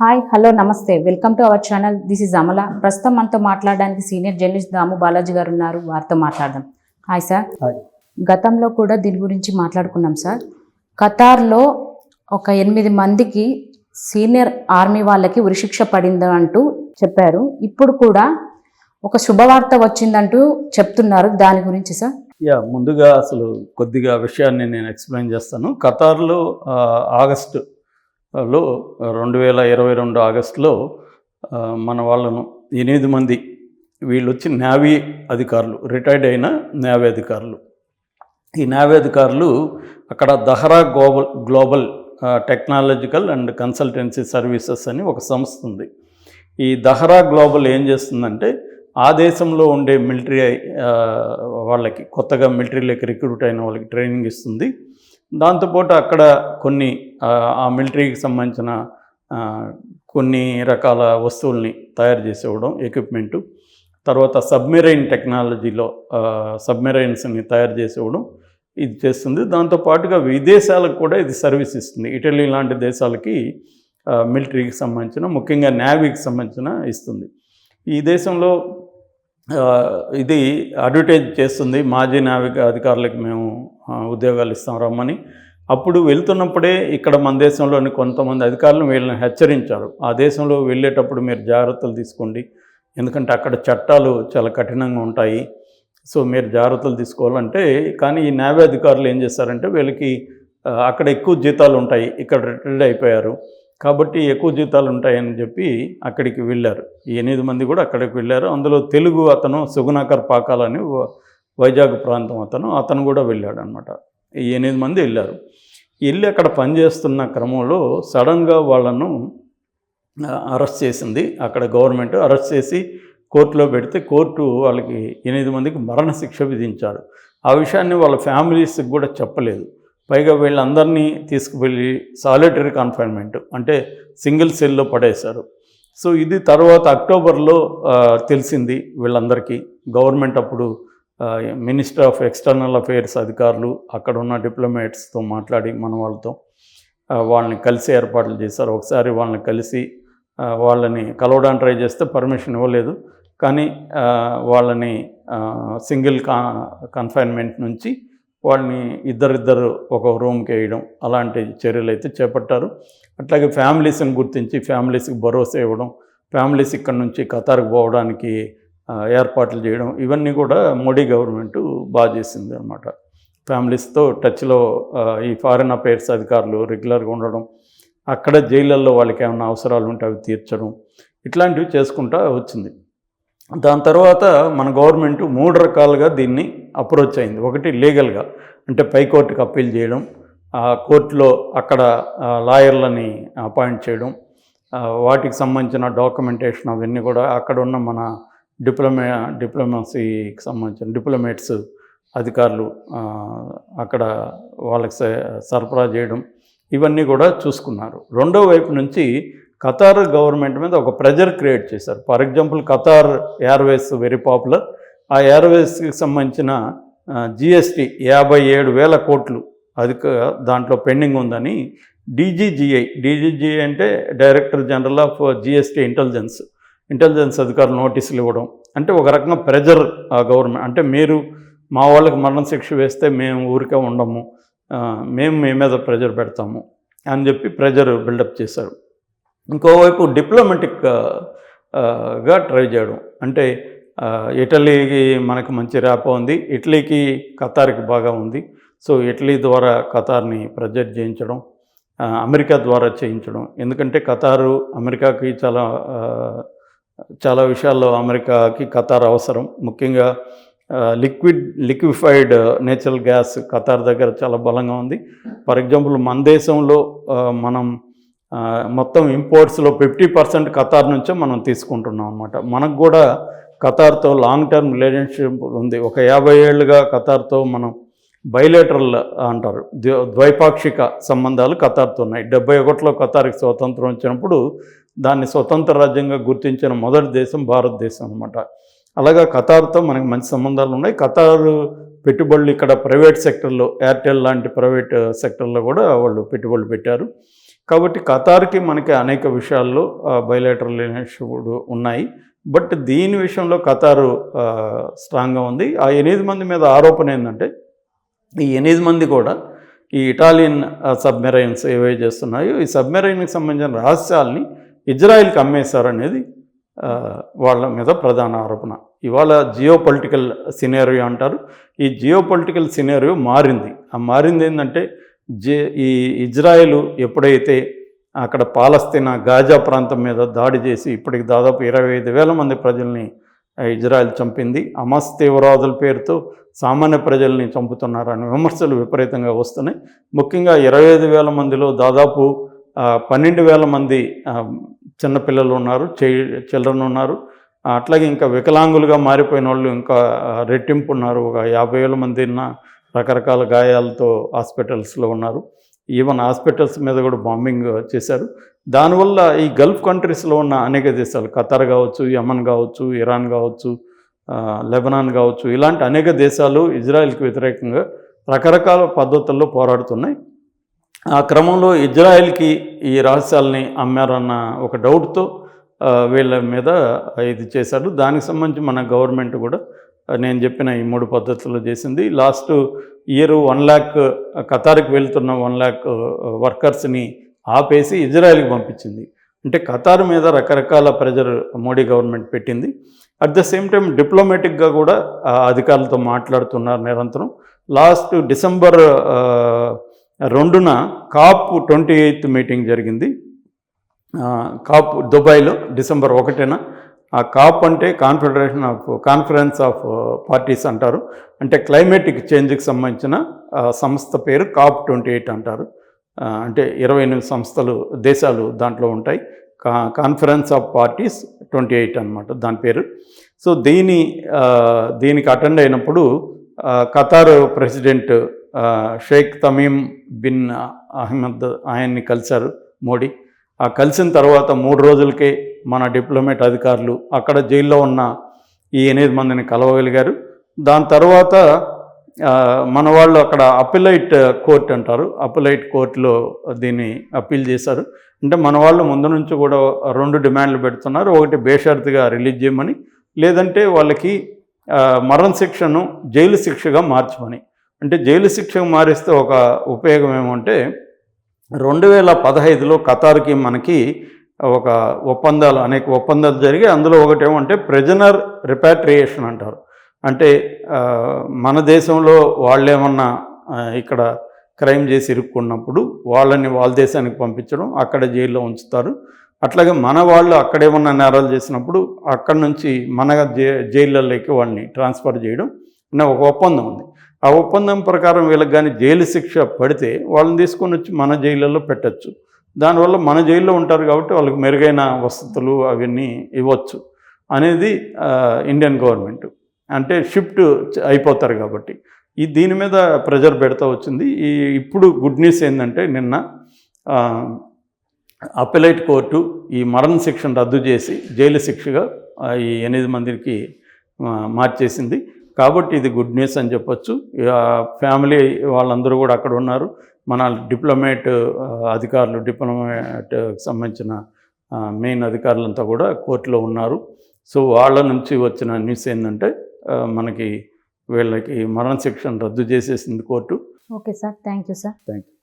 Hi hello నమస్తే. Welcome to our channel this is Amala ప్రస్తుతం మనతో మాట్లాడడానికి సీనియర్ జర్నలిస్ట్ దాము బాలాజీ గారు ఉన్నారు. వారితో మాట్లాడదాం. Hi sir. గతంలో కూడా దీని గురించి మాట్లాడుకున్నాం సార్ ఖతార్లో ఒక ఎనిమిది మందికి సీనియర్ ఆర్మీ వాళ్ళకి ఉరిశిక్ష పడింది అంటూ చెప్పారు. ఇప్పుడు కూడా ఒక శుభవార్త వచ్చిందంటూ చెప్తున్నారు. దాని గురించి సార్ యా ముందుగా అసలు కొద్దిగా విషయాన్ని నేను ఎక్స్ప్లెయిన్ చేస్తాను. ఖతార్లో ఆ, లో రెండు వేల ఇరవై రెండు ఆగస్టులో మన వాళ్ళను ఎనిమిది మంది వీళ్ళు వచ్చి నేవీ అధికారులు రిటైర్డ్ అయిన నేవీ అధికారులు. ఈ నేవీ అధికారులు అక్కడ Dahra global global technological and consultancy services అని ఒక సంస్థ ఉంది. ఈ దహరా గ్లోబల్ ఏం చేస్తుందంటే ఆ దేశంలో ఉండే మిలిటరీ వాళ్ళకి కొత్తగా మిలిటరీలోకి రిక్రూట్ అయిన వాళ్ళకి ట్రైనింగ్ ఇస్తుంది. దాంతోపాటు అక్కడ కొన్ని ఆ, మిలిటరీకి సంబంధించిన కొన్ని రకాల వస్తువుల్ని తయారు చేసి ఇవ్వడం ఎక్విప్మెంటు తర్వాత సబ్మెరైన్ టెక్నాలజీలో సబ్మెరైన్స్ని తయారు చేసి ఇవ్వడం ఇది చేస్తుంది. దాంతోపాటుగా విదేశాలకు కూడా ఇది సర్వీస్ ఇస్తుంది. ఇటలీ లాంటి దేశాలకి మిలిటరీకి సంబంధించిన ముఖ్యంగా నేవీకి సంబంధించిన ఇస్తుంది. ఈ దేశంలో ఇది అడ్వర్టైజ్ చేస్తుంది. మాజీ నావిక అధికారులకు మేము ఉద్యోగాలు ఇస్తాం రమ్మని. అప్పుడు వెళ్తున్నప్పుడే ఇక్కడ మన దేశంలోని కొంతమంది అధికారులు వీళ్ళని హెచ్చరించారు. ఆ దేశంలో వెళ్ళేటప్పుడు మీరు జాగ్రత్తలు తీసుకోండి. ఎందుకంటే అక్కడ చట్టాలు చాలా కఠినంగా ఉంటాయి. సో మీరు జాగ్రత్తలు తీసుకోవాలంటే కానీ ఈ నేవీ అధికారులు ఏం చేస్తారంటే వీళ్ళకి అక్కడ ఎక్కువ జీతాలు ఉంటాయి. ఇక్కడ రిటైర్డ్ అయిపోయారు. కాబట్టి ఎక్కువ జీతాలు ఉంటాయని చెప్పి అక్కడికి వెళ్ళారు. ఎనిమిది మంది కూడా అక్కడికి వెళ్ళారు. అందులో తెలుగు అతను సుగుణాకర్ పాకాలని వైజాగ్ ప్రాంతం అతను అతను కూడా వెళ్ళాడు అనమాట ఈ ఎనిమిది మంది వెళ్ళారు. వెళ్ళి అక్కడ పనిచేస్తున్న క్రమంలో సడన్గా వాళ్ళను అరెస్ట్ చేసింది. అక్కడ గవర్నమెంట్ అరెస్ట్ చేసి కోర్టులో పెడితే కోర్టు వాళ్ళకి ఎనిమిది మందికి మరణశిక్ష విధించారు ఆ విషయాన్ని వాళ్ళ ఫ్యామిలీస్కి కూడా చెప్పలేదు. పైగా వీళ్ళందరినీ తీసుకువెళ్ళి సాలిటరీ కన్ఫైన్మెంట్ అంటే సింగిల్ సెల్లో పడేశారు. సో ఇది తర్వాత అక్టోబర్లో తెలిసింది వీళ్ళందరికీ. గవర్నమెంట్ అప్పుడు మినిస్టర్ ఆఫ్ ఎక్స్టర్నల్ అఫైర్స్ అధికారులు అక్కడ ఉన్న డిప్లొమేట్స్తో మాట్లాడి మన వాళ్ళతో వాళ్ళని కలిసి ఏర్పాట్లు చేశారు. ఒకసారి వాళ్ళని కలిసి వాళ్ళని కలవడానికి ట్రై చేస్తే పర్మిషన్ ఇవ్వలేదు. కానీ వాళ్ళని సింగిల్ కా కన్ఫైన్మెంట్ నుంచి వాళ్ళని ఇద్దరిద్దరు ఒక రూమ్కి వేయడం అలాంటి చర్యలు అయితే చేపట్టారు. అట్లాగే ఫ్యామిలీస్ని గుర్తించి ఫ్యామిలీస్కి భరోసా ఇవ్వడం ఫ్యామిలీస్ ఇక్కడ నుంచి ఖతార్కి పోవడానికి ఏర్పాట్లు చేయడం ఇవన్నీ కూడా మోడీ గవర్నమెంట్ బాగా చేసింది అనమాట ఫ్యామిలీస్తో టచ్లో ఈ ఫారిన్ అఫైర్స్ అధికారులు రెగ్యులర్గా ఉండడం అక్కడ జైళ్ళల్లో వాళ్ళకి ఏమైనా అవసరాలు ఉంటే అవి తీర్చడం ఇట్లాంటివి చేసుకుంటా వచ్చింది. దాని తర్వాత మన గవర్నమెంట్ మూడు రకాలుగా దీన్ని అప్రోచ్ అయింది. ఒకటి లీగల్గా అంటే పైకోర్టుకి అప్పీల్ చేయడం కోర్టులో అక్కడ లాయర్లని అపాయింట్ చేయడం వాటికి సంబంధించిన డాక్యుమెంటేషన్ అవన్నీ కూడా అక్కడ ఉన్న మన డిప్లొమే డిప్లొమసీకి సంబంధించిన డిప్లొమేట్స్ అధికారులు అక్కడ వాళ్ళకి స- సరఫరా చేయడం ఇవన్నీ కూడా చూసుకున్నారు. రెండో వైపు నుంచి ఖతార్ గవర్నమెంట్ మీద ఒక ప్రెజర్ క్రియేట్ చేశారు. For example Qatar airways very popular. ఆ ఎయిర్వేస్కి సంబంధించిన జిఎస్టీ యాభై ఏడు వేల కోట్లు అది దాంట్లో పెండింగ్ ఉందని డీజీజీఐ డీజీజీఐ అంటే director general of GST intelligence intelligence అధికారులు నోటీసులు ఇవ్వడం. అంటే ఒక రకంగా ప్రెజర్ గవర్నమెంట్ అంటే మీరు మా వాళ్ళకి మరణశిక్ష వేస్తే మేము ఊరికే ఉండము మేము మీ మీద ప్రెజర్ పెడతాము అని చెప్పి ప్రెజర్ బిల్డప్ చేశారు. ఇంకోవైపు డిప్లొమాటిక్గా ట్రై చేయడం. అంటే ఇటలీకి మనకు మంచి ర్యాప్ ఉంది ఇటలీకి ఖతార్కి బాగా ఉంది. సో ఇటలీ ద్వారా ఖతార్ని ప్రెజర్ చేయించడం అమెరికా ద్వారా చేయించడం. ఎందుకంటే ఖతారు అమెరికాకి చాలా చాలా విషయాల్లో అమెరికాకి ఖతార్ అవసరం. ముఖ్యంగా liquid liquefied natural gas Qatar దగ్గర చాలా బలంగా ఉంది. ఫర్ ఎగ్జాంపుల్ మన దేశంలో మనం మొత్తం ఇంపోర్ట్స్లో ఫిఫ్టీ పర్సెంట్ ఖతార్ నుంచే మనం తీసుకుంటున్నాం అనమాట మనకు కూడా ఖతార్తో లాంగ్ టర్మ్ రిలేషన్షిప్ ఉంది. ఒక యాభై ఏళ్ళుగా ఖతార్తో మనం బయలేటరల్ అంటారు. ద్వైపాక్షిక సంబంధాలు ఖతార్తో ఉన్నాయి. డెబ్బై ఒకటిలో ఖతార్కి స్వతంత్రం వచ్చినప్పుడు దాన్ని స్వతంత్ర రాజ్యంగా గుర్తించిన మొదటి దేశం భారతదేశం అనమాట అలాగా ఖతార్తో మనకి మంచి సంబంధాలు ఉన్నాయి. ఖతార్ పెట్టుబడులు ఇక్కడ ప్రైవేట్ సెక్టర్లో ఎయిర్టెల్ లాంటి ప్రైవేట్ సెక్టర్లో కూడా వాళ్ళు పెట్టుబడులు పెట్టారు. కాబట్టి ఖతార్కి మనకి అనేక విషయాల్లో బయలేటరల్ రిలేషన్షిప్ ఉన్నాయి. బట్ దీని విషయంలో ఖతారు స్ట్రాంగ్గా ఉంది. ఆ ఎనిమిది మంది మీద ఆరోపణ ఏంటంటే ఈ ఎనిమిది మంది కూడా ఈ ఇటాలియన్ సబ్మెరైన్స్ ఏవే చేస్తున్నాయో ఈ సబ్మెరైన్కి సంబంధించిన రహస్యాల్ని ఇజ్రాయిల్కి అమ్మేశారు అనేది వాళ్ళ మీద ప్రధాన ఆరోపణ. ఇవాళ జియో పొలిటికల్ సినేరియో అంటారు. ఈ జియో పొలిటికల్ సినేరియో మారింది. ఆ మారింది ఏంటంటే జే ఈ ఇజ్రాయెల్ ఎప్పుడైతే అక్కడ పాలస్తీనా గాజా ప్రాంతం మీద దాడి చేసి ఇప్పటికి దాదాపు ఇరవై ఐదు వేల మంది ప్రజల్ని ఇజ్రాయెల్ చంపింది. అమస్ తీవ్రవాదుల పేరుతో సామాన్య ప్రజల్ని చంపుతున్నారనే విమర్శలు విపరీతంగా వస్తున్నాయి. ముఖ్యంగా ఇరవై ఐదు వేల మందిలో దాదాపు పన్నెండు వేల మంది చిన్నపిల్లలు ఉన్నారు చిల్డ్రన్ ఉన్నారు. అట్లాగే ఇంకా వికలాంగులుగా మారిపోయిన వాళ్ళు ఇంకా రెట్టింపు ఉన్నారు. ఒక యాభై వేల మంది ఉన్న రకరకాల గాయాలతో హాస్పిటల్స్లో ఉన్నారు. ఈవెన్ హాస్పిటల్స్ మీద కూడా బాంబింగ్ చేశారు. దానివల్ల ఈ గల్ఫ్ కంట్రీస్లో ఉన్న అనేక దేశాలు ఖతార్ కావచ్చు యమన్ కావచ్చు ఇరాన్ కావచ్చు లెబనాన్ కావచ్చు ఇలాంటి అనేక దేశాలు ఇజ్రాయెల్కి వ్యతిరేకంగా రకరకాల పద్ధతుల్లో పోరాడుతున్నాయి. ఆ క్రమంలో ఇజ్రాయెల్కి ఈ రహస్యాల్ని అమ్మారన్న ఒక డౌట్తో వీళ్ళ మీద ఇది చేశారు. దానికి సంబంధించి మన గవర్నమెంట్ కూడా నేను చెప్పిన ఈ మూడు పద్ధతుల్లో చేసింది. లాస్ట్ ఇయర్ వన్ ల్యాక్ ఖతార్కి వెళ్తున్న వన్ ల్యాక్ వర్కర్స్ని ఆపేసి ఇజ్రాయెల్కి పంపించింది. అంటే ఖతార్ మీద రకరకాల ప్రెజర్ మోడీ గవర్నమెంట్ పెట్టింది. అట్ ద సేమ్ టైం డిప్లొమాటిక్గా కూడా అధికారులతో మాట్లాడుతున్నారు నిరంతరం. లాస్ట్ డిసెంబర్ రెండున కాప్ ట్వంటీ ఎయిత్ మీటింగ్ జరిగింది. కాప్ దుబాయ్లో డిసెంబర్ ఒకటిన. ఆ కాప్ అంటే confederation of conference of parties అంటారు. అంటే క్లైమేటిక్ చేంజ్కి సంబంధించిన సంస్థ పేరు కాప్ ట్వంటీ ఎయిట్ అంటారు. అంటే ఇరవై ఎనిమిది సంస్థలు దేశాలు దాంట్లో ఉంటాయి. కా conference of parties twenty eight అనమాట దాని పేరు. సో దీని దీనికి అటెండ్ అయినప్పుడు Qatar president Sheikh Tamim bin Ahmad ఆయన్ని కలిశారు మోడీ. ఆ కలిసిన తర్వాత మూడు రోజులకే మన డిప్లొమేట్ అధికారులు అక్కడ జైల్లో ఉన్న ఈ ఎనిమిది మందిని కలవగలిగారు. దాని తర్వాత మన వాళ్ళు అక్కడ అపిలైట్ కోర్ట్ అంటారు. అపిలైట్ కోర్టులో దీన్ని అప్పీల్ చేశారు. అంటే మన వాళ్ళు ముందు నుంచి కూడా రెండు డిమాండ్లు పెడుతున్నారు. ఒకటి బేషరతుగా రిలీజ్ చేయమని లేదంటే వాళ్ళకి మరణ శిక్షను జైలు శిక్షగా మార్చమని. అంటే జైలు శిక్షగా మారిస్తే ఒక ఉపయోగం ఏమంటే రెండు వేల పదహైదులో ఖతార్కి మనకి ఒక ఒప్పందాలు అనేక ఒప్పందాలు జరిగి అందులో ఒకటి ఏమంటే ప్రెజనర్ రిపాట్రియేషన్ అంటారు. అంటే మన దేశంలో వాళ్ళేమన్నా ఇక్కడ క్రైమ్ చేసి ఇరుక్కున్నప్పుడు వాళ్ళని వాళ్ళ దేశానికి పంపించడం అక్కడ జైల్లో ఉంచుతారు. అట్లాగే మన వాళ్ళు అక్కడేమన్నా నేరాలు చేసినప్పుడు అక్కడ నుంచి మన జై జైళ్ళలోకి వాళ్ళని ట్రాన్స్ఫర్ చేయడం అనే ఒక ఒప్పందం ఉంది. ఆ ఒప్పందం ప్రకారం వీళ్ళకి కానీ జైలు శిక్ష పడితే వాళ్ళని తీసుకొని వచ్చి మన జైళ్ళల్లో పెట్టచ్చు. దానివల్ల మన జైల్లో ఉంటారు కాబట్టి వాళ్ళకి మెరుగైన వసతులు అవన్నీ ఇవ్వచ్చు అనేది ఇండియన్ గవర్నమెంట్. అంటే షిఫ్ట్ అయిపోతారు కాబట్టి. ఈ దీని మీద ప్రెజర్ పెడతా వచ్చింది. ఈ ఇప్పుడు గుడ్ న్యూస్ ఏంటంటే నిన్న అపెలైట్ కోర్టు ఈ మరణ శిక్షను రద్దు చేసి జైలు శిక్షగా ఈ ఎనిమిది మందికి మార్చేసింది. కాబట్టి ఇది గుడ్ న్యూస్ అని చెప్పొచ్చు. ఫ్యామిలీ వాళ్ళందరూ కూడా అక్కడ ఉన్నారు. మన డిప్లొమేట్ అధికారులు డిప్లొమేట్ సంబంధించిన మెయిన్ అధికారులంతా కూడా కోర్టులో ఉన్నారు. సో వాళ్ళ నుంచి వచ్చిన న్యూస్ ఏంటంటే మనకి వీళ్ళకి మరణ శిక్షను రద్దు చేసేసింది court. Okay sir. Thank you sir. Thank you